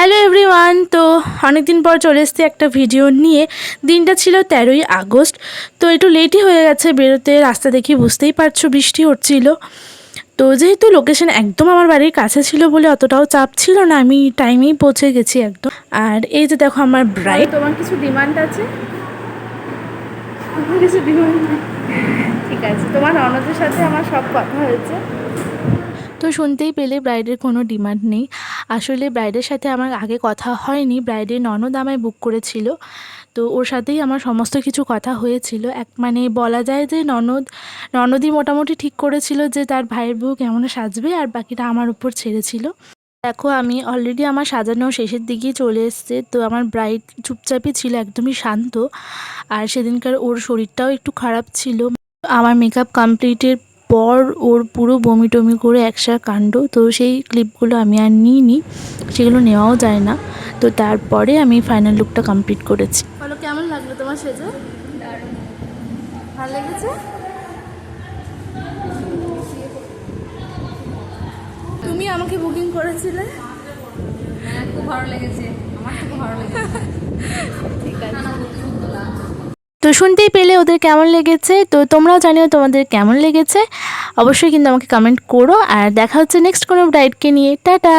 Hello everyone, তো অনেকদিন পর চলে এসেছি একটা ভিডিও নিয়ে। দিনটা ছিল তেরোই আগস্ট, তো একটু লেটই হয়ে গেছে বেরোতে, রাস্তা দেখে বুঝতেই পারছ বৃষ্টি হচ্ছিল। তো যেহেতু লোকেশন একদম আমার বাড়ির কাছে ছিল বলে অতটাও চাপ ছিল না, আমি টাইমেই পৌঁছে গেছি একদম। আর এই যে দেখো আমার ব্রাইড তোমার কিছু ডিমান্ড আছে? ঠিক আছে, তোমার ননদের সাথে আমার সব কথা হয়েছে। তো শুনতেই পেলে ব্রাইডের কোনো ডিমান্ড নেই। আসলে ব্রাইডের সাথে আমার আগে কথা হয়নি ব্রাইডের ননদ আমায় বুক করেছিল। তো ওর সাথেই আমার সমস্ত কিছু কথা হয়েছিল। এক মানে বলা যায় যে ননদ, ননদই মোটামুটি ঠিক করেছিল যে তার ভাইয়ের বউ কেমন সাজবে আর বাকিটা আমার উপর ছেড়েছিল। দেখো আমি অলরেডি আমার সাজানো শেষের দিকেই চলে এসছে। তো আমার ব্রাইড চুপচাপই ছিল, একদমই শান্ত। আর সেদিনকার ওর শরীরটাও একটু খারাপ ছিল। আমার মেকআপ কমপ্লিটের পর ওর পুরো বমি টমি করে একসা কাণ্ড। তো সেই ক্লিপগুলো আমি আর নিইনি সেগুলো নেওয়াও যায় না। তো তারপরে আমি ফাইনাল লুকটা কমপ্লিট করেছি। বলো কেমন লাগল তোমার সেজে? ভালো লেগেছে? তুমি আমাকে বুকিং করেছিলে? হ্যাঁ খুব ভালো লেগেছে। আমার খুব ভালো লেগেছে। ঠিক আছে। তো শুনতেই পেলে ওদের কেমন লেগেছে। তো তোমরাও জানিও তোমাদের কেমন লেগেছে। অবশ্যই কিন্তু আমাকে কমেন্ট করো। আর দেখা হচ্ছে নেক্সট কোনো ব্রাইডকে নিয়ে। টাটা!